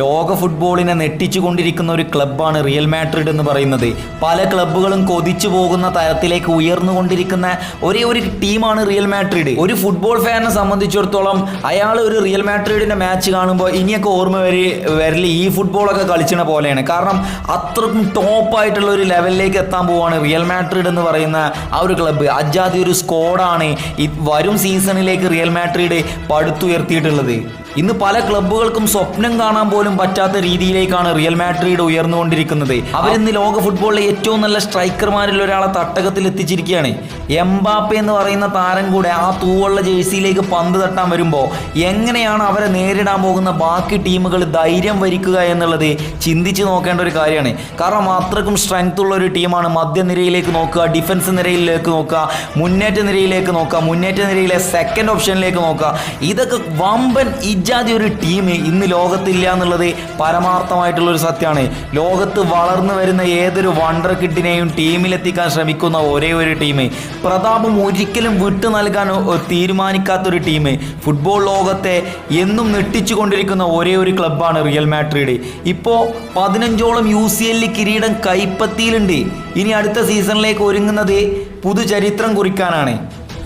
ലോക ഫുട്ബോളിനെ നെട്ടിച്ചുകൊണ്ടിരിക്കുന്ന ഒരു ക്ലബ്ബാണ് റിയൽ മാഡ്രിഡ് എന്ന് പറയുന്നത്. പല ക്ലബ്ബുകളും കൊതിച്ചു പോകുന്ന തരത്തിലേക്ക് ഉയർന്നുകൊണ്ടിരിക്കുന്ന ഒരേ ഒരു ടീമാണ് റിയൽ മാഡ്രിഡ്. ഒരു ഫുട്ബോൾ ഫാനെ സംബന്ധിച്ചിടത്തോളം അയാൾ ഒരു റിയൽ മാഡ്രിഡിന്റെ മാച്ച് കാണുമ്പോൾ ഇനിയൊക്കെ ഓർമ്മ വരി വരൽ ഈ ഫുട്ബോളൊക്കെ കളിച്ചണ പോലെയാണ്. കാരണം അത്രക്കും ടോപ്പായിട്ടുള്ള ഒരു ലെവലിലേക്ക് എത്താൻ പോവാണ് റിയൽ മാഡ്രിഡ് എന്ന് പറയുന്ന ആ ഒരു ക്ലബ്ബ്. അജാതി ഒരു സ്കോഡാണ് വരും സീസണിലേക്ക് റിയൽ മാഡ്രിഡ് പടുത്തുയർത്തിയിട്ടുള്ളത്. ഇന്ന് പല ക്ലബ്ബുകൾക്കും സ്വപ്നം കാണാൻ പറ്റാത്ത രീതിയിലേക്കാണ് റിയൽ മാഡ്രിഡ് ഉയർന്നുകൊണ്ടിരിക്കുന്നത്. അവരിന്ന് ലോക ഫുട്ബോളിലെ ഏറ്റവും നല്ല സ്ട്രൈക്കർമാരിൽ ഒരാളെ തട്ടകത്തിൽ എത്തിച്ചിരിക്കുകയാണ്. എംബാപ്പെ എന്ന് പറയുന്ന താരം കൂടെ ആ തൂവുള്ള ജേഴ്സിയിലേക്ക് പന്ത് തട്ടാൻ വരുമ്പോൾ എങ്ങനെയാണ് അവരെ നേരിടാൻ പോകുന്ന ബാക്കി ടീമുകൾ ധൈര്യം വരിക്കുക എന്നുള്ളത് ചിന്തിച്ച് നോക്കേണ്ട ഒരു കാര്യമാണ്. കാരണം അത്രക്കും സ്ട്രെങ്ത് ഉള്ള ഒരു ടീമാണ് മധ്യനിരയിലേക്ക് നോക്കുക ഡിഫൻസ് നിരയിലേക്ക് നോക്കുക മുന്നേറ്റ നിരയിലേക്ക് നോക്കുക മുന്നേറ്റ നിരയിലെ സെക്കൻഡ് ഓപ്ഷനിലേക്ക് നോക്കുക. ഇതൊക്കെ വമ്പൻ ഇജാതി ഒരു ടീം ഇന്ന് ലോകത്തില്ല എന്നുള്ളത് പരമാർത്ഥമായിട്ടുള്ള ഒരു സത്യമാണ്. ലോകത്ത് വളർന്നു വരുന്ന ഏതൊരു വണ്ടർ കിഡിനെയും ടീമിലെത്തിക്കാൻ ശ്രമിക്കുന്ന ഒരേ ഒരു ടീം. പ്രതാപം ഒരിക്കലും വിട്ടു നൽകാൻ തീരുമാനിക്കാത്തൊരു ടീം. ഫുട്ബോൾ ലോകത്തെ എന്നും നെട്ടിച്ചു കൊണ്ടിരിക്കുന്ന ഒരേ ഒരു ക്ലബ്ബാണ് റിയൽ മാഡ്രിഡ്. ഇപ്പോൾ പതിനഞ്ചോളം യു സി എല്ലിൽ കിരീടം കൈപ്പത്തിയിലുണ്ട്. ഇനി അടുത്ത സീസണിലേക്ക് ഒരുങ്ങുന്നത് പുതുചരിത്രം കുറിക്കാനാണ്.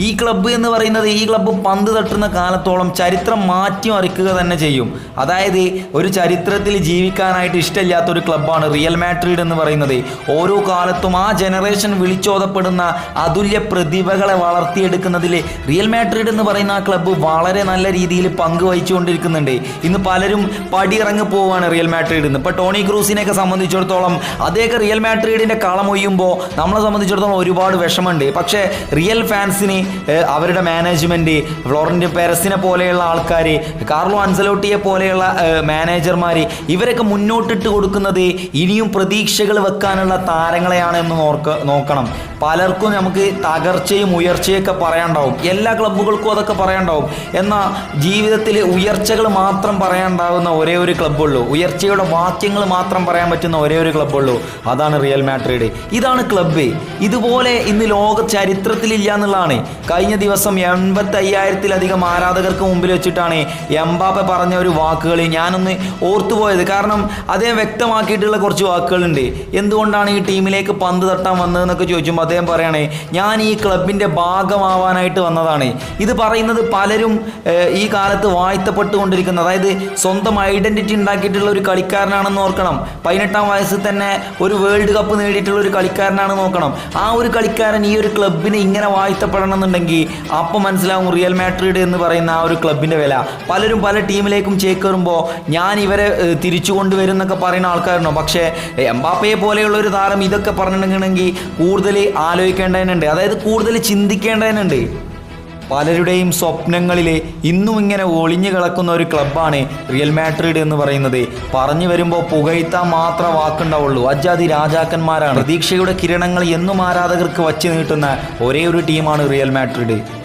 ഈ ക്ലബ്ബ് എന്ന് പറയുന്നത് ഈ ക്ലബ്ബ് പന്ത് തട്ടുന്ന കാലത്തോളം ചരിത്രം മാറ്റി മറിക്കുക തന്നെ ചെയ്യും. അതായത് ഒരു ചരിത്രത്തിൽ ജീവിക്കാനായിട്ട് ഇഷ്ടമില്ലാത്ത ഒരു ക്ലബ്ബാണ് റിയൽ മാഡ്രിഡ് എന്ന് പറയുന്നത്. ഓരോ കാലത്തും ആ ജനറേഷൻ വിളിച്ചോതപ്പെടുന്ന അതുല്യ പ്രതിഭകളെ വളർത്തിയെടുക്കുന്നതിൽ റിയൽ മാഡ്രിഡ് എന്ന് പറയുന്ന ആ ക്ലബ്ബ് വളരെ നല്ല രീതിയിൽ പങ്ക് വഹിച്ചുകൊണ്ടിരിക്കുന്നുണ്ട്. ഇന്ന് പലരും പടിയിറങ്ങി പോവുകയാണ് റിയൽ മാഡ്രിഡ് നിന്ന് ഇപ്പോൾ ടോണി ക്രൂസിനെയൊക്കെ സംബന്ധിച്ചിടത്തോളം അദ്ദേഹം റിയൽ മാഡ്രിഡിന്റെ കളമൊയ്യുമ്പോൾ നമ്മളെ സംബന്ധിച്ചിടത്തോളം ഒരുപാട് വിഷമമുണ്ട്. പക്ഷേ റിയൽ ഫാൻസിന് അവരുടെ മാനേജ്മെന്റ് ഫ്ലോറന്റ് പെരസിനെ പോലെയുള്ള ആൾക്കാർ കാർലോ അൻസലോട്ടിയെ പോലെയുള്ള മാനേജർമാർ ഇവരൊക്കെ മുന്നോട്ടിട്ട് കൊടുക്കുന്നത് ഇനിയും പ്രതീക്ഷകൾ വെക്കാനുള്ള താരങ്ങളെയാണ് എന്ന് നോക്ക നോക്കണം. പലർക്കും നമുക്ക് തകർച്ചയും ഉയർച്ചയൊക്കെ പറയാണ്ടാവും എല്ലാ ക്ലബ്ബുകൾക്കും അതൊക്കെ പറയാണ്ടാവും എന്നാൽ ജീവിതത്തിൽ ഉയർച്ചകൾ മാത്രം പറയാണ്ടാവുന്ന ഒരേ ഒരു ക്ലബ്ബുള്ളൂ ഉയർച്ചയുടെ വാക്യങ്ങൾ മാത്രം പറയാൻ പറ്റുന്ന ഒരേ ഒരു ക്ലബ്ബുള്ളൂ അതാണ് റിയൽ മാഡ്രിഡ് ഇതാണ് ക്ലബ്ബ് ഇതുപോലെ ഇന്ന് ലോക ചരിത്രത്തിലില്ല എന്നുള്ളതാണ്. കഴിഞ്ഞ ദിവസം എൺപത്തി അയ്യായിരത്തിലധികം ആരാധകർക്ക് മുമ്പിൽ വെച്ചിട്ടാണ് എംബാപ്പ പറഞ്ഞ ഒരു വാക്കുകൾ ഞാനൊന്ന് ഓർത്തുപോയത്. കാരണം അദ്ദേഹം വ്യക്തമാക്കിയിട്ടുള്ള കുറച്ച് വാക്കുകളുണ്ട്. എന്തുകൊണ്ടാണ് ഈ ടീമിലേക്ക് പന്ത് തട്ടാൻ വന്നതെന്നൊക്കെ ചോദിച്ചുമ്പോൾ അദ്ദേഹം പറയണേ ഞാൻ ഈ ക്ലബിന്റെ ഭാഗമാവാനായിട്ട് വന്നതാണ്. ഇത് പറയുന്നത് പലരും ഈ കാലത്ത് വാഴ്ത്തപ്പെട്ടുകൊണ്ടിരിക്കുന്നത് അതായത് സ്വന്തം ഐഡന്റിറ്റി ഉണ്ടാക്കിയിട്ടുള്ള ഒരു കളിക്കാരനാണെന്ന് ഓർക്കണം. പതിനെട്ടാം വയസ്സിൽ തന്നെ ഒരു വേൾഡ് കപ്പ് നേടിയിട്ടുള്ള ഒരു കളിക്കാരനാണെന്ന് നോക്കണം ആ ഒരു കളിക്കാരൻ ഈ ഒരു ക്ലബിന് ഇങ്ങനെ വാഴ്ത്തപ്പെടണം എന്നുണ്ടെങ്കിൽ അപ്പോൾ മനസ്സിലാവും റിയൽ മാഡ്രിഡ് എന്ന് പറയുന്ന ആ ഒരു ക്ലബിന്റെ വില. പലരും പല ടീമിലേക്കും ചേക്കേറുമ്പോൾ ഞാൻ ഇവരെ തിരിച്ചു കൊണ്ടുവരും എന്നൊക്കെ പറയുന്ന ആൾക്കാരുണ്ടോ? പക്ഷേ എംബാപ്പയെ പോലെയുള്ള ഒരു താരം ഇതൊക്കെ പറഞ്ഞിട്ടുണ്ടെങ്കിൽ കൂടുതൽ ആലോചിക്കേണ്ടതിനുണ്ട്. അതായത് കൂടുതൽ ചിന്തിക്കേണ്ടതിനുണ്ട്. പലരുടെയും സ്വപ്നങ്ങളിലെ ഇന്നും ഇങ്ങനെ ഒളിഞ്ഞു കിടക്കുന്ന ഒരു ക്ലബ്ബാണ് റിയൽ മാഡ്രിഡ് എന്ന് പറയുന്നത്. പറഞ്ഞു വരുമ്പോൾ പുകഴ്ത്താൻ മാത്രം വാക്കുണ്ടാവുള്ളൂ. അജാതി രാജാക്കന്മാരാണ്. പ്രതീക്ഷയുടെ കിരണങ്ങൾ എന്നും ആരാധകർക്ക് വച്ച് നീട്ടുന്ന ഒരേ ഒരു ടീമാണ് റിയൽ മാഡ്രിഡ്.